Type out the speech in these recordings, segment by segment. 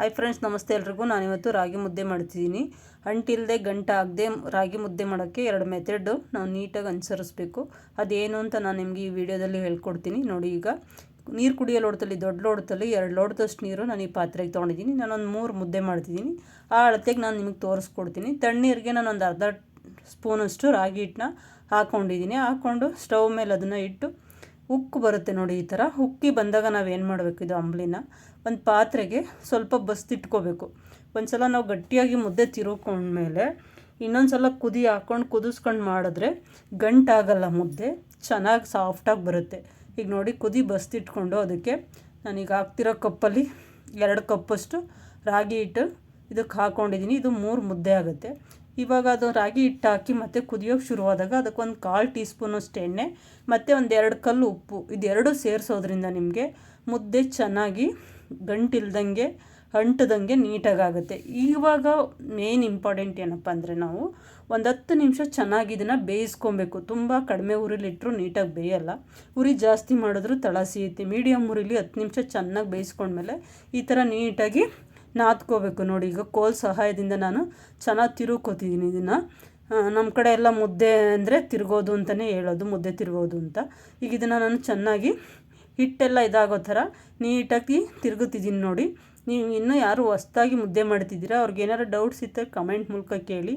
Hi friends ನಮಸ್ತೆ ಎಲ್ರಿಗೂ. ನಾನಿವತ್ತು ರಾಗಿ ಮುದ್ದೆ ಮಾಡ್ತಿದ್ದೀನಿ. ಅಂಟಿಲ್ಲದೆ ಗಂಟಾಗದೆ ರಾಗಿ ಮುದ್ದೆ ಮಾಡೋಕ್ಕೆ ಎರಡು ಮೆಥಡು ನಾವು ನೀಟಾಗಿ ಅನುಸರಿಸ್ಬೇಕು. ಅದೇನು ಅಂತ ನಾನು ನಿಮಗೆ ಈ ವಿಡಿಯೋದಲ್ಲಿ ಹೇಳ್ಕೊಡ್ತೀನಿ. ನೋಡಿ ಈಗ, ನೀರು ಕುಡಿಯೋ ಲೋಟದಲ್ಲಿ ದೊಡ್ಡ ಲೋಟದಲ್ಲಿ ಎರಡು ಲೋಟದಷ್ಟು ನೀರು ನಾನು ಈ ಪಾತ್ರೆಗೆ ತೊಗೊಂಡಿದ್ದೀನಿ. ನಾನೊಂದು ಮೂರು ಮುದ್ದೆ ಮಾಡ್ತಿದ್ದೀನಿ. ಆ ಅಳತೆಗೆ ನಾನು ನಿಮಗೆ ತೋರಿಸ್ಕೊಡ್ತೀನಿ. ತಣ್ಣೀರಿಗೆ ನಾನೊಂದು ಅರ್ಧ ಸ್ಪೂನಷ್ಟು ರಾಗಿ ಹಿಟ್ಟನ್ನ ಹಾಕ್ಕೊಂಡಿದ್ದೀನಿ ಹಾಕ್ಕೊಂಡು ಸ್ಟವ್ ಮೇಲೆ ಅದನ್ನು ಇಟ್ಟು ಉಕ್ಕು ಬರುತ್ತೆ ನೋಡಿ ಈ ಥರ. ಉಕ್ಕಿ ಬಂದಾಗ ನಾವು ಏನು ಮಾಡಬೇಕು ಇದು ಅಂಬ್ಲಿನ? ಒಂದು ಪಾತ್ರೆಗೆ ಸ್ವಲ್ಪ ಬಸ್ತಿಟ್ಕೋಬೇಕು ಒಂದು ಸಲ ನಾವು ಗಟ್ಟಿಯಾಗಿ ಮುದ್ದೆ ತಿರುಕೊಂಡ್ಮೇಲೆ ಇನ್ನೊಂದು ಸಲ ಕುದಿ ಹಾಕ್ಕೊಂಡು ಕುದಿಸ್ಕೊಂಡು ಮಾಡಿದ್ರೆ ಗಂಟಾಗಲ್ಲ ಮುದ್ದೆ. ಚೆನ್ನಾಗಿ ಸಾಫ್ಟಾಗಿ ಬರುತ್ತೆ. ಈಗ ನೋಡಿ ಕುದಿ ಬಸ್ತಿಟ್ಕೊಂಡು ಅದಕ್ಕೆ ನಾನೀಗ ಹಾಕ್ತಿರೋ ಕಪ್ಪಲ್ಲಿ ಎರಡು ಕಪ್ಪಷ್ಟು ರಾಗಿ ಹಿಟ್ಟು ಇದಕ್ಕೆ ಹಾಕ್ಕೊಂಡಿದ್ದೀನಿ ಇದು ಮೂರು ಮುದ್ದೆ ಆಗುತ್ತೆ. ಇವಾಗ ಅದು ರಾಗಿ ಹಿಟ್ಟು ಹಾಕಿ ಮತ್ತೆ ಕುದಿಯೋಕೆ ಶುರುವಾದಾಗ ಅದಕ್ಕೊಂದು ಕಾಲು ಟೀ ಸ್ಪೂನಷ್ಟು ಎಣ್ಣೆ, ಮತ್ತು ಒಂದು ಎರಡು ಕಲ್ಲು ಉಪ್ಪು, ಇದೆರಡು ಸೇರಿಸೋದ್ರಿಂದ ನಿಮಗೆ ಮುದ್ದೆ ಚೆನ್ನಾಗಿ ಗಂಟಿಲ್ದಂಗೆ, ಅಂಟದಂಗೆ ನೀಟಾಗುತ್ತೆ ಇವಾಗ ಮೇನ್ ಇಂಪಾರ್ಟೆಂಟ್ ಏನಪ್ಪ ಅಂದರೆ ನಾವು ಒಂದು ಹತ್ತು ನಿಮಿಷ ಚೆನ್ನಾಗಿ ಇದನ್ನು ಬೇಯಿಸ್ಕೊಬೇಕು. ತುಂಬ ಕಡಿಮೆ ಉರಿಲಿಟ್ಟರೂ ನೀಟಾಗಿ ಬೇಯಲ್ಲ. ಉರಿ ಜಾಸ್ತಿ ಮಾಡಿದ್ರೂ ತಳ ಸಿಯುತ್ತೆ ಮೀಡಿಯಮ್ ಉರಿಲಿ ಹತ್ತು ನಿಮಿಷ ಚೆನ್ನಾಗಿ ಬೇಯಿಸ್ಕೊಂಡ್ಮೇಲೆ ಈ ಥರ ನೀಟಾಗಿ ನಾದ್ಕೋಬೇಕು ನೋಡಿ. ಈಗ ಕೋಲ್ ಸಹಾಯದಿಂದ ನಾನು ಚೆನ್ನಾಗಿ ತಿರುಗ್ಕೋತಿದ್ದೀನಿ ಇದನ್ನು. ನಮ್ಮ ಕಡೆ ಎಲ್ಲ ಮುದ್ದೆ ಅಂದರೆ ತಿರುಗೋದು ಅಂತಲೇ ಹೇಳೋದು, ಮುದ್ದೆ ತಿರುಗೋದು ಅಂತ. ಈಗ ಇದನ್ನು ನಾನು ಚೆನ್ನಾಗಿ ಹಿಟ್ಟೆಲ್ಲ ಇದಾಗೋ ಥರ ನೀಟಾಗಿ ತಿರುಗುತ್ತಿದ್ದೀನಿ ನೋಡಿ. ನೀವು ಇನ್ನೂ ಯಾರು ಹೊಸ್ದಾಗಿ ಮುದ್ದೆ ಮಾಡ್ತಿದ್ದೀರಾ? ಅವ್ರಿಗೆ ಏನಾರು ಡೌಟ್ಸ್ ಇದ್ದರೆ ಕಮೆಂಟ್ ಮೂಲಕ ಕೇಳಿ.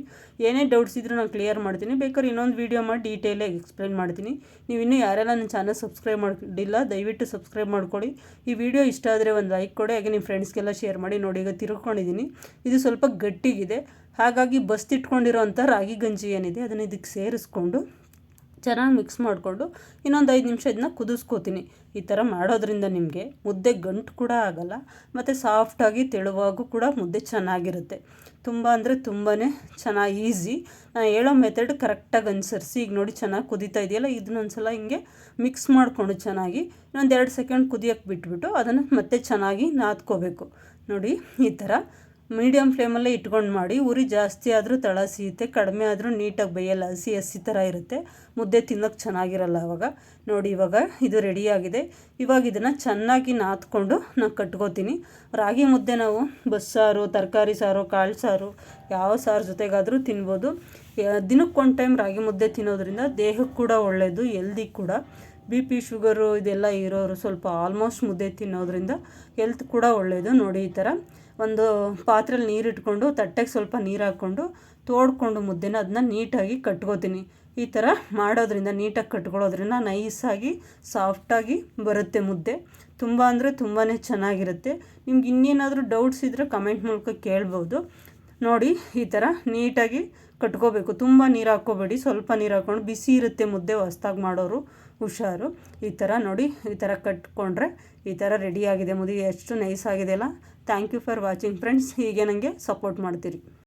ಏನೇ ಡೌಟ್ಸ್ ಇದ್ದರೂ ನಾನು ಕ್ಲಿಯರ್ ಮಾಡ್ತೀನಿ. ಬೇಕಾದ್ರೆ ಇನ್ನೊಂದು ವೀಡಿಯೋ ಮಾಡಿ ಡೀಟೇಲಾಗಿ ಎಕ್ಸ್ಪ್ಲೈನ್ ಮಾಡ್ತೀನಿ. ನೀವು ಇನ್ನೂ ಯಾರೆಲ್ಲ ನನ್ನ ಚಾನಲ್ ಸಬ್ಸ್ಕ್ರೈಬ್ ಮಾಡಿಲ್ಲ ದಯವಿಟ್ಟು ಸಬ್ಸ್ಕ್ರೈಬ್ ಮಾಡ್ಕೊಳ್ಳಿ. ಈ ವಿಡಿಯೋ ಇಷ್ಟ ಆದರೆ ಒಂದು ಲೈಕ್ ಕೊಡಿ, ಹಾಗೆ ನಿಮ್ಮ ಫ್ರೆಂಡ್ಸ್ಗೆಲ್ಲ ಶೇರ್ ಮಾಡಿ, ನೋಡಿ ಈಗ ತಿರ್ಕೊಂಡಿದ್ದೀನಿ ಇದು ಸ್ವಲ್ಪ ಗಟ್ಟಿಗಿದೆ. ಹಾಗಾಗಿ ಬಸ್ತಿಟ್ಕೊಂಡಿರೋ ಅಂಥ ರಾಗಿ ಗಂಜಿ ಏನಿದೆ, ಅದನ್ನು ಇದಕ್ಕೆ ಸೇರಿಸ್ಕೊಂಡು ಚೆನ್ನಾಗಿ ಮಿಕ್ಸ್ ಮಾಡಿಕೊಂಡು ಇನ್ನೊಂದು ಐದು ನಿಮಿಷ ಇದನ್ನ ಕುದಿಸ್ಕೋತೀನಿ. ಈ ಥರ ಮಾಡೋದ್ರಿಂದ ನಿಮಗೆ ಮುದ್ದೆ ಗಂಟು ಕೂಡ ಆಗಲ್ಲ, ಮತ್ತು ಸಾಫ್ಟಾಗಿ ತೆಳುವಾಗೂ ಕೂಡ ಮುದ್ದೆ ಚೆನ್ನಾಗಿರುತ್ತೆ. ತುಂಬ ಅಂದರೆ ತುಂಬಾ ಚೆನ್ನಾಗಿ ಈಸಿ ನಾನು ಹೇಳೋ ಮೆಥಡ್ ಕರೆಕ್ಟಾಗಿ ಅನುಸರಿಸಿ, ಈಗ ನೋಡಿ ಚೆನ್ನಾಗಿ ಕುದೀತಾ ಇದೆಯಲ್ಲ ಇದನ್ನೊಂದು ಸಲ ಹಿಂಗೆ ಮಿಕ್ಸ್ ಮಾಡಿಕೊಂಡು ಚೆನ್ನಾಗಿ ಇನ್ನೊಂದು ಎರಡು ಸೆಕೆಂಡ್ ಕುದಿಯೋಕ್ಕೆ ಬಿಟ್ಬಿಟ್ಟು ಅದನ್ನು ಮತ್ತೆ ಚೆನ್ನಾಗಿ ನಾದ್ಕೋಬೇಕು. ನೋಡಿ ಈ ಥರ ಮೀಡಿಯಮ್ ಫ್ಲೇಮಲ್ಲೇ ಇಟ್ಕೊಂಡು ಮಾಡಿ, ಉರಿ ಜಾಸ್ತಿ ಆದರೂ ತಳ ಸಿಗುತ್ತೆ ಕಡಿಮೆ ಆದರೂ ನೀಟಾಗಿ ಬೇಯಲ್ಲ, ಹಸಿ ಹಸಿ ಥರ ಇರುತ್ತೆ. ಮುದ್ದೆ ತಿನ್ನೋಕ್ಕೆ ಚೆನ್ನಾಗಿರಲ್ಲ ಅವಾಗ. ನೋಡಿ ಇವಾಗ ಇದು ರೆಡಿಯಾಗಿದೆ ಇವಾಗ ಇದನ್ನು ಚೆನ್ನಾಗಿ ನಾದ್ಕೊಂಡು ನಾನು ಕಟ್ಕೋತೀನಿ. ರಾಗಿ ಮುದ್ದೆ ನಾವು ಬಸ್ಸಾರು ತರಕಾರಿ ಸಾರು, ಕಾಳು ಸಾರು, ಯಾವ ಸಾರು ಜೊತೆಗಾದರೂ ತಿನ್ಬೋದು. ದಿನಕ್ಕೆ ಒಂದು ಟೈಮ್ ರಾಗಿ ಮುದ್ದೆ ತಿನ್ನೋದ್ರಿಂದ ದೇಹಕ್ಕೆ ಕೂಡ ಒಳ್ಳೆಯದು ಎಲ್ದಿ ಕೂಡ. ಬಿ ಪಿ, ಶುಗರು ಇದೆಲ್ಲ ಇರೋರು ಸ್ವಲ್ಪ ಆಲ್ಮೋಸ್ಟ್ ಮುದ್ದೆ ತಿನ್ನೋದ್ರಿಂದ ಹೆಲ್ತ್ ಕೂಡ ಒಳ್ಳೆಯದು ನೋಡಿ ಈ ಥರ ಒಂದು ಪಾತ್ರೆಲಿ ನೀರು ಇಟ್ಕೊಂಡು ತಟ್ಟೆಗೆ ಸ್ವಲ್ಪ ನೀರು ಹಾಕ್ಕೊಂಡು ತೋಡ್ಕೊಂಡು ಮುದ್ದೆನ ಅದನ್ನ ನೀಟಾಗಿ ಕಟ್ಕೋತೀನಿ. ಈ ಥರ ಮಾಡೋದ್ರಿಂದ, ನೀಟಾಗಿ ಕಟ್ಕೊಳ್ಳೋದ್ರಿಂದ ನೈಸಾಗಿ, ಸಾಫ್ಟಾಗಿ ಬರುತ್ತೆ ಮುದ್ದೆ. ತುಂಬ ಅಂದರೆ ತುಂಬಾ ಚೆನ್ನಾಗಿರುತ್ತೆ. ನಿಮ್ಗೆ ಇನ್ನೇನಾದರೂ ಡೌಟ್ಸ್ ಇದ್ದರೆ ಕಮೆಂಟ್ ಮೂಲಕ ಕೇಳ್ಬೋದು. ನೋಡಿ, ಈ ಥರ ನೀಟಾಗಿ ಕಟ್ಕೋಬೇಕು. ತುಂಬ ನೀರು ಹಾಕ್ಕೋಬೇಡಿ. ಸ್ವಲ್ಪ ನೀರು ಹಾಕ್ಕೊಂಡು ಬಿಸಿ ಇರುತ್ತೆ ಮುದ್ದೆ ಹೊಸ್ದಾಗಿ ಮಾಡೋರು, ಹುಷಾರು. ಈ ಥರ ನೋಡಿ, ಈ ಥರ ಕಟ್ಕೊಂಡ್ರೆ ಈ ಥರ ರೆಡಿಯಾಗಿದೆ ಮುದಿ ಎಷ್ಟು ನೈಸ್ ಆಗಿದೆಯಲ್ಲ thank you for watching friends ಹೀಗೆ ನನಗೆ ಸಪೋರ್ಟ್ ಮಾಡ್ತೀರಿ.